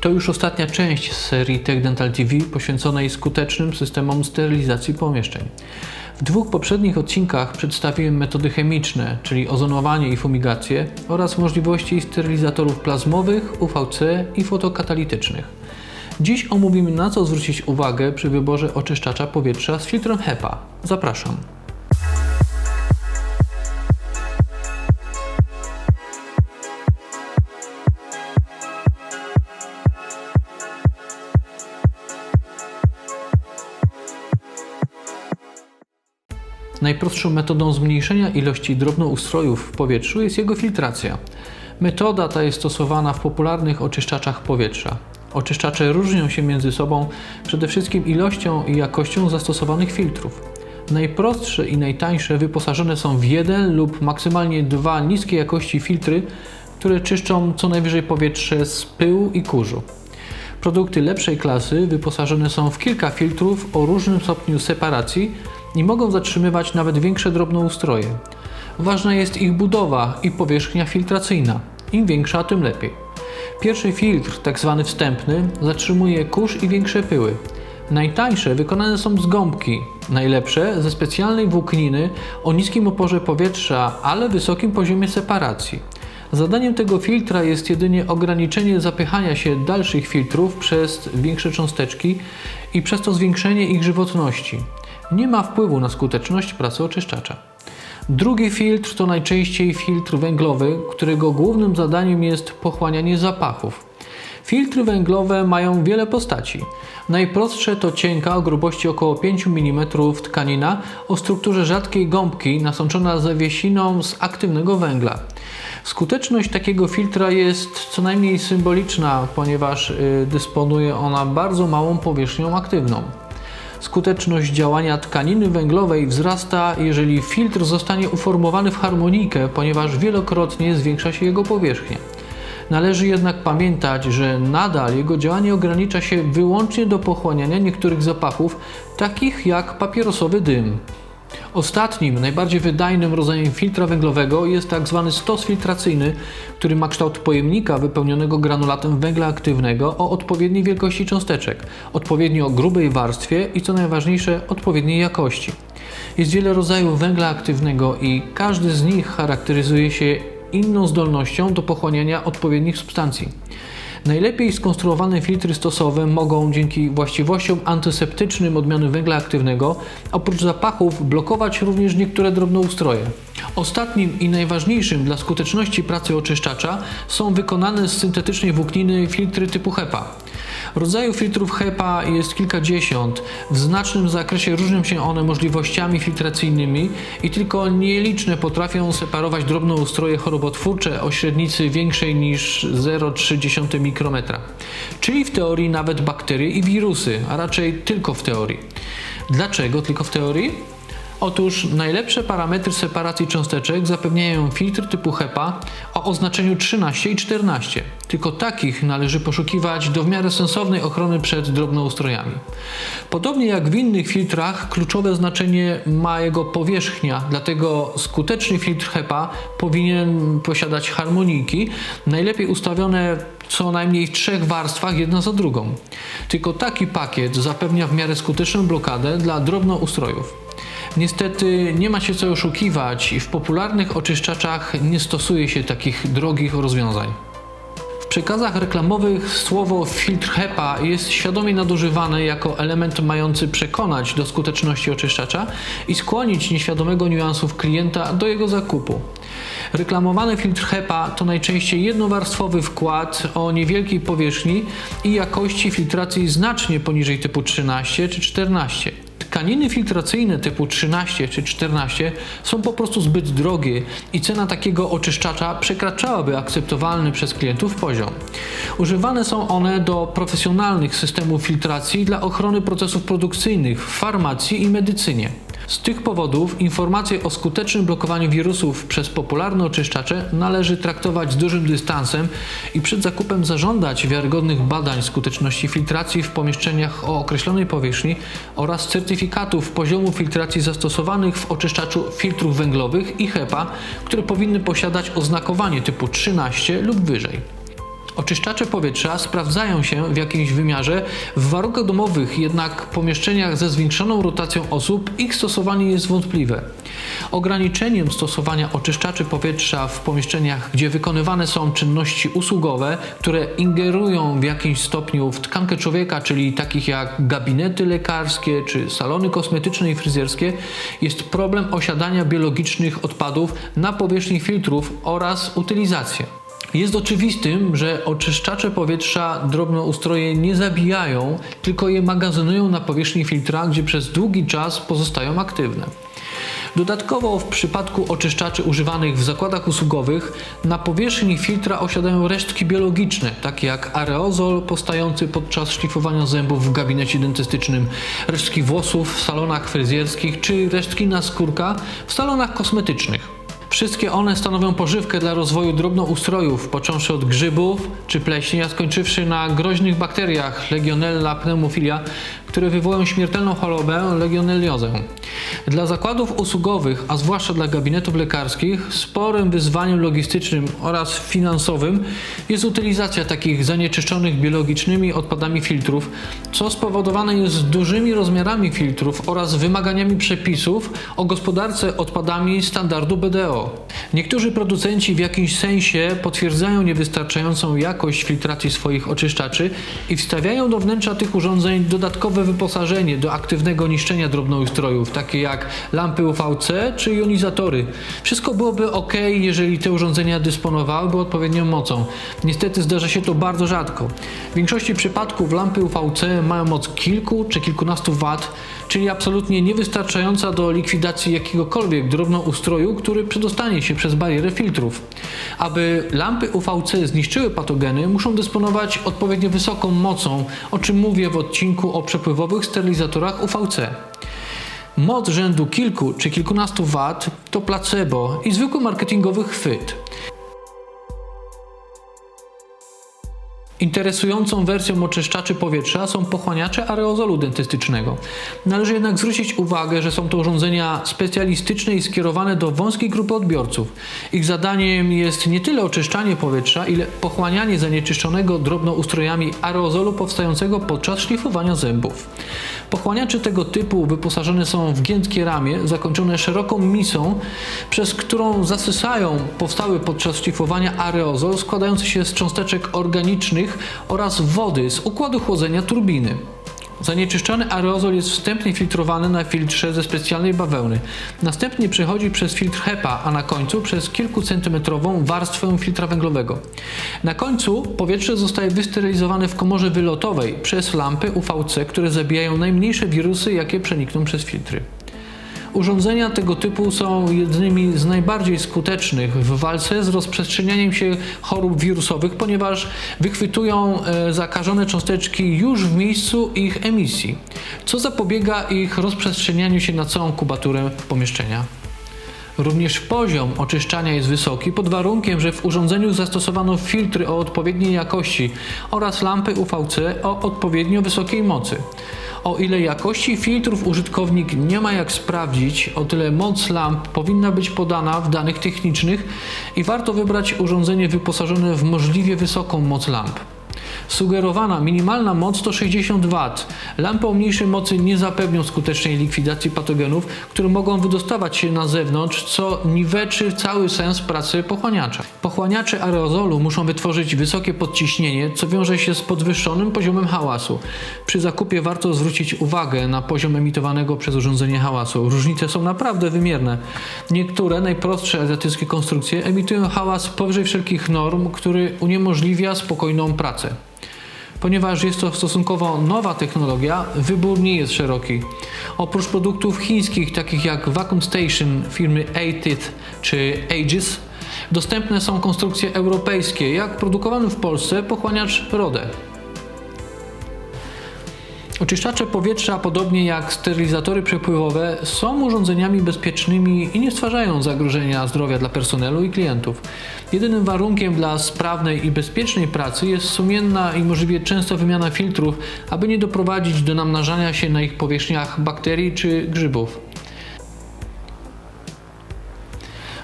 To już ostatnia część serii Tech Dental TV poświęconej skutecznym systemom sterylizacji pomieszczeń. W dwóch poprzednich odcinkach przedstawiłem metody chemiczne, czyli ozonowanie i fumigację oraz możliwości sterylizatorów plazmowych, UVC i fotokatalitycznych. Dziś omówimy na co zwrócić uwagę przy wyborze oczyszczacza powietrza z filtrem HEPA. Zapraszam. Najprostszą metodą zmniejszenia ilości drobnoustrojów w powietrzu jest jego filtracja. Metoda ta jest stosowana w popularnych oczyszczaczach powietrza. Oczyszczacze różnią się między sobą przede wszystkim ilością i jakością zastosowanych filtrów. Najprostsze i najtańsze wyposażone są w jeden lub maksymalnie dwa niskiej jakości filtry, które czyszczą co najwyżej powietrze z pyłu i kurzu. Produkty lepszej klasy wyposażone są w kilka filtrów o różnym stopniu separacji i mogą zatrzymywać nawet większe drobnoustroje. Ważna jest ich budowa i powierzchnia filtracyjna. Im większa, tym lepiej. Pierwszy filtr, tak zwany wstępny, zatrzymuje kurz i większe pyły. Najtańsze wykonane są z gąbki, najlepsze ze specjalnej włókniny o niskim oporze powietrza, ale wysokim poziomie separacji. Zadaniem tego filtra jest jedynie ograniczenie zapychania się dalszych filtrów przez większe cząsteczki i przez to zwiększenie ich żywotności. Nie ma wpływu na skuteczność pracy oczyszczacza. Drugi filtr to najczęściej filtr węglowy, którego głównym zadaniem jest pochłanianie zapachów. Filtry węglowe mają wiele postaci. Najprostsze to cienka o grubości około 5 mm tkanina o strukturze rzadkiej gąbki nasączona zawiesiną z aktywnego węgla. Skuteczność takiego filtra jest co najmniej symboliczna, ponieważ y, dysponuje ona bardzo małą powierzchnią aktywną. Skuteczność działania tkaniny węglowej wzrasta, jeżeli filtr zostanie uformowany w harmonikę, ponieważ wielokrotnie zwiększa się jego powierzchnia. Należy jednak pamiętać, że nadal jego działanie ogranicza się wyłącznie do pochłaniania niektórych zapachów, takich jak papierosowy dym. Ostatnim, najbardziej wydajnym rodzajem filtra węglowego jest tak zwany stos filtracyjny, który ma kształt pojemnika wypełnionego granulatem węgla aktywnego o odpowiedniej wielkości cząsteczek, odpowiednio grubej warstwie i co najważniejsze odpowiedniej jakości. Jest wiele rodzajów węgla aktywnego i każdy z nich charakteryzuje się inną zdolnością do pochłaniania odpowiednich substancji. Najlepiej skonstruowane filtry stosowe mogą dzięki właściwościom antyseptycznym odmiany węgla aktywnego oprócz zapachów blokować również niektóre drobnoustroje. Ostatnim i najważniejszym dla skuteczności pracy oczyszczacza są wykonane z syntetycznej włókniny filtry typu HEPA. Rodzajów filtrów HEPA jest kilkadziesiąt. W znacznym zakresie różnią się one możliwościami filtracyjnymi i tylko nieliczne potrafią separować drobnoustroje chorobotwórcze o średnicy większej niż 0,3 mikrometra. Czyli w teorii nawet bakterie i wirusy, a raczej tylko w teorii. Dlaczego tylko w teorii? Otóż najlepsze parametry separacji cząsteczek zapewniają filtr typu HEPA o oznaczeniu 13 i 14. Tylko takich należy poszukiwać do w miarę sensownej ochrony przed drobnoustrojami. Podobnie jak w innych filtrach, kluczowe znaczenie ma jego powierzchnia, dlatego skuteczny filtr HEPA powinien posiadać harmonijki, najlepiej ustawione co najmniej w trzech warstwach, jedna za drugą. Tylko taki pakiet zapewnia w miarę skuteczną blokadę dla drobnoustrojów. Niestety nie ma się co oszukiwać i w popularnych oczyszczaczach nie stosuje się takich drogich rozwiązań. W przekazach reklamowych słowo filtr HEPA jest świadomie nadużywane jako element mający przekonać do skuteczności oczyszczacza i skłonić nieświadomego niuansów klienta do jego zakupu. Reklamowany filtr HEPA to najczęściej jednowarstwowy wkład o niewielkiej powierzchni i jakości filtracji znacznie poniżej typu 13 czy 14. Tkaniny filtracyjne typu 13 czy 14 są po prostu zbyt drogie i cena takiego oczyszczacza przekraczałaby akceptowalny przez klientów poziom. Używane są one do profesjonalnych systemów filtracji dla ochrony procesów produkcyjnych w farmacji i medycynie. Z tych powodów informacje o skutecznym blokowaniu wirusów przez popularne oczyszczacze należy traktować z dużym dystansem i przed zakupem zażądać wiarygodnych badań skuteczności filtracji w pomieszczeniach o określonej powierzchni oraz certyfikatów poziomu filtracji zastosowanych w oczyszczaczu filtrów węglowych i HEPA, które powinny posiadać oznakowanie typu 13 lub wyżej. Oczyszczacze powietrza sprawdzają się w jakimś wymiarze w warunkach domowych, jednak w pomieszczeniach ze zwiększoną rotacją osób ich stosowanie jest wątpliwe. Ograniczeniem stosowania oczyszczaczy powietrza w pomieszczeniach, gdzie wykonywane są czynności usługowe, które ingerują w jakimś stopniu w tkankę człowieka, czyli takich jak gabinety lekarskie czy salony kosmetyczne i fryzjerskie, jest problem osiadania biologicznych odpadów na powierzchni filtrów oraz utylizacja. Jest oczywistym, że oczyszczacze powietrza drobnoustroje nie zabijają, tylko je magazynują na powierzchni filtra, gdzie przez długi czas pozostają aktywne. Dodatkowo w przypadku oczyszczaczy używanych w zakładach usługowych na powierzchni filtra osiadają resztki biologiczne, takie jak aerozol powstający podczas szlifowania zębów w gabinecie dentystycznym, resztki włosów w salonach fryzjerskich czy resztki naskórka w salonach kosmetycznych. Wszystkie one stanowią pożywkę dla rozwoju drobnoustrojów, począwszy od grzybów czy pleśni, a skończywszy na groźnych bakteriach Legionella pneumofilia, które wywołują śmiertelną chorobę legionelliozę. Dla zakładów usługowych, a zwłaszcza dla gabinetów lekarskich, sporym wyzwaniem logistycznym oraz finansowym jest utylizacja takich zanieczyszczonych biologicznymi odpadami filtrów, co spowodowane jest dużymi rozmiarami filtrów oraz wymaganiami przepisów o gospodarce odpadami standardu BDO. Niektórzy producenci w jakimś sensie potwierdzają niewystarczającą jakość filtracji swoich oczyszczaczy i wstawiają do wnętrza tych urządzeń dodatkowe wyposażenie do aktywnego niszczenia drobnoustrojów, takie jak lampy UVC czy jonizatory. Wszystko byłoby ok, jeżeli te urządzenia dysponowałyby odpowiednią mocą. Niestety zdarza się to bardzo rzadko. W większości przypadków lampy UVC mają moc kilku czy kilkunastu wat, czyli absolutnie niewystarczająca do likwidacji jakiegokolwiek drobnoustroju, który przedostanie się przez barierę filtrów. Aby lampy UVC zniszczyły patogeny, muszą dysponować odpowiednio wysoką mocą, o czym mówię w odcinku o przepływowych sterylizatorach UVC. Moc rzędu kilku czy kilkunastu wat to placebo i zwykły marketingowy chwyt. Interesującą wersją oczyszczaczy powietrza są pochłaniacze aerozolu dentystycznego. Należy jednak zwrócić uwagę, że są to urządzenia specjalistyczne i skierowane do wąskiej grupy odbiorców. Ich zadaniem jest nie tyle oczyszczanie powietrza, ile pochłanianie zanieczyszczonego drobnoustrojami aerozolu powstającego podczas szlifowania zębów. Pochłaniacze tego typu wyposażone są w giętkie ramię zakończone szeroką misą, przez którą zasysają powstały podczas szlifowania aerozol składający się z cząsteczek organicznych oraz wody z układu chłodzenia turbiny. Zanieczyszczony aerozol jest wstępnie filtrowany na filtrze ze specjalnej bawełny. Następnie przechodzi przez filtr HEPA, a na końcu przez kilkucentymetrową warstwę filtra węglowego. Na końcu powietrze zostaje wysterylizowane w komorze wylotowej przez lampy UVC, które zabijają najmniejsze wirusy, jakie przenikną przez filtry. Urządzenia tego typu są jednymi z najbardziej skutecznych w walce z rozprzestrzenianiem się chorób wirusowych, ponieważ wychwytują e, zakażone cząsteczki już w miejscu ich emisji, co zapobiega ich rozprzestrzenianiu się na całą kubaturę pomieszczenia. Również poziom oczyszczania jest wysoki pod warunkiem, że w urządzeniu zastosowano filtry o odpowiedniej jakości oraz lampy UVC o odpowiednio wysokiej mocy. O ile jakości filtrów użytkownik nie ma jak sprawdzić, o tyle moc lamp powinna być podana w danych technicznych i warto wybrać urządzenie wyposażone w możliwie wysoką moc lamp. Sugerowana minimalna moc to 60 W. Lampy o mniejszej mocy nie zapewnią skutecznej likwidacji patogenów, które mogą wydostawać się na zewnątrz, co niweczy cały sens pracy pochłaniacza. Pochłaniacze aerozolu muszą wytworzyć wysokie podciśnienie, co wiąże się z podwyższonym poziomem hałasu. Przy zakupie warto zwrócić uwagę na poziom emitowanego przez urządzenie hałasu. Różnice są naprawdę wymierne. Niektóre najprostsze azjatyckie konstrukcje emitują hałas powyżej wszelkich norm, który uniemożliwia spokojną pracę. Ponieważ jest to stosunkowo nowa technologia, wybór nie jest szeroki. Oprócz produktów chińskich, takich jak Vacuum Station firmy ATIT czy Aegis, dostępne są konstrukcje europejskie, jak produkowany w Polsce pochłaniacz RODE. Oczyszczacze powietrza, podobnie jak sterylizatory przepływowe, są urządzeniami bezpiecznymi i nie stwarzają zagrożenia zdrowia dla personelu i klientów. Jedynym warunkiem dla sprawnej i bezpiecznej pracy jest sumienna i możliwie częsta wymiana filtrów, aby nie doprowadzić do namnażania się na ich powierzchniach bakterii czy grzybów.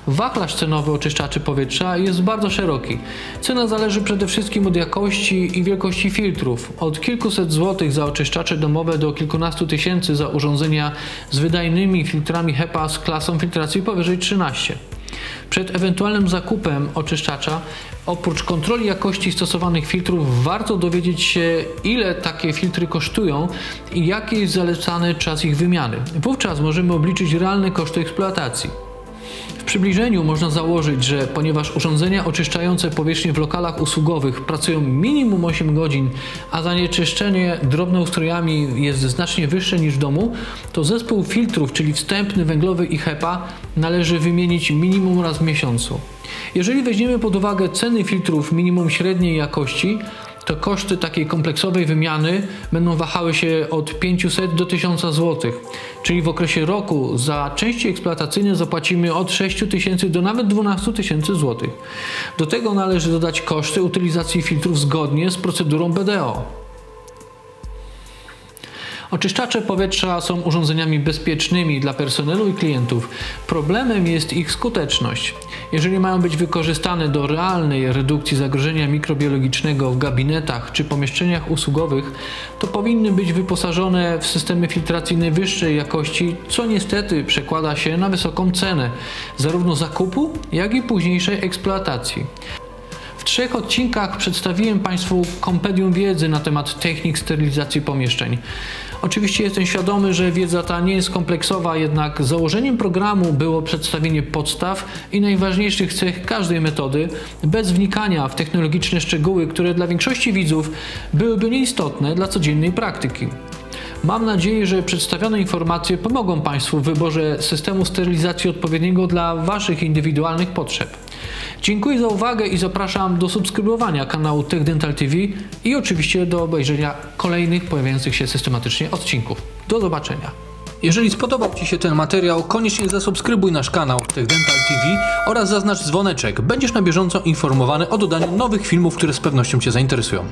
Wachlarz cenowy oczyszczaczy powietrza jest bardzo szeroki. Cena zależy przede wszystkim od jakości i wielkości filtrów. Od kilkuset złotych za oczyszczacze domowe do kilkunastu tysięcy za urządzenia z wydajnymi filtrami HEPA z klasą filtracji powyżej 13. Przed ewentualnym zakupem oczyszczacza, oprócz kontroli jakości stosowanych filtrów, warto dowiedzieć się, ile takie filtry kosztują i jaki jest zalecany czas ich wymiany. Wówczas możemy obliczyć realne koszty eksploatacji. W przybliżeniu można założyć, że ponieważ urządzenia oczyszczające powierzchnie w lokalach usługowych pracują minimum 8 godzin, a zanieczyszczenie drobnoustrojami jest znacznie wyższe niż w domu, to zespół filtrów, czyli wstępny węglowy i HEPA, należy wymienić minimum raz w miesiącu. Jeżeli weźmiemy pod uwagę ceny filtrów minimum średniej jakości, to koszty takiej kompleksowej wymiany będą wahały się od 500 do 1000 zł, czyli w okresie roku za części eksploatacyjne zapłacimy od 6000 do nawet 12 tysięcy złotych. Do tego należy dodać koszty utylizacji filtrów zgodnie z procedurą BDO. Oczyszczacze powietrza są urządzeniami bezpiecznymi dla personelu i klientów. Problemem jest ich skuteczność. Jeżeli mają być wykorzystane do realnej redukcji zagrożenia mikrobiologicznego w gabinetach czy pomieszczeniach usługowych, to powinny być wyposażone w systemy filtracji najwyższej jakości, co niestety przekłada się na wysoką cenę zarówno zakupu, jak i późniejszej eksploatacji. W trzech odcinkach przedstawiłem Państwu kompendium wiedzy na temat technik sterylizacji pomieszczeń. Oczywiście jestem świadomy, że wiedza ta nie jest kompleksowa, jednak założeniem programu było przedstawienie podstaw i najważniejszych cech każdej metody, bez wnikania w technologiczne szczegóły, które dla większości widzów byłyby nieistotne dla codziennej praktyki. Mam nadzieję, że przedstawione informacje pomogą Państwu w wyborze systemu sterylizacji odpowiedniego dla Waszych indywidualnych potrzeb. Dziękuję za uwagę i zapraszam do subskrybowania kanału Tech Dental TV i oczywiście do obejrzenia kolejnych pojawiających się systematycznie odcinków. Do zobaczenia. Jeżeli spodobał Ci się ten materiał, koniecznie zasubskrybuj nasz kanał Tech Dental TV oraz zaznacz dzwoneczek. Będziesz na bieżąco informowany o dodaniu nowych filmów, które z pewnością Cię zainteresują.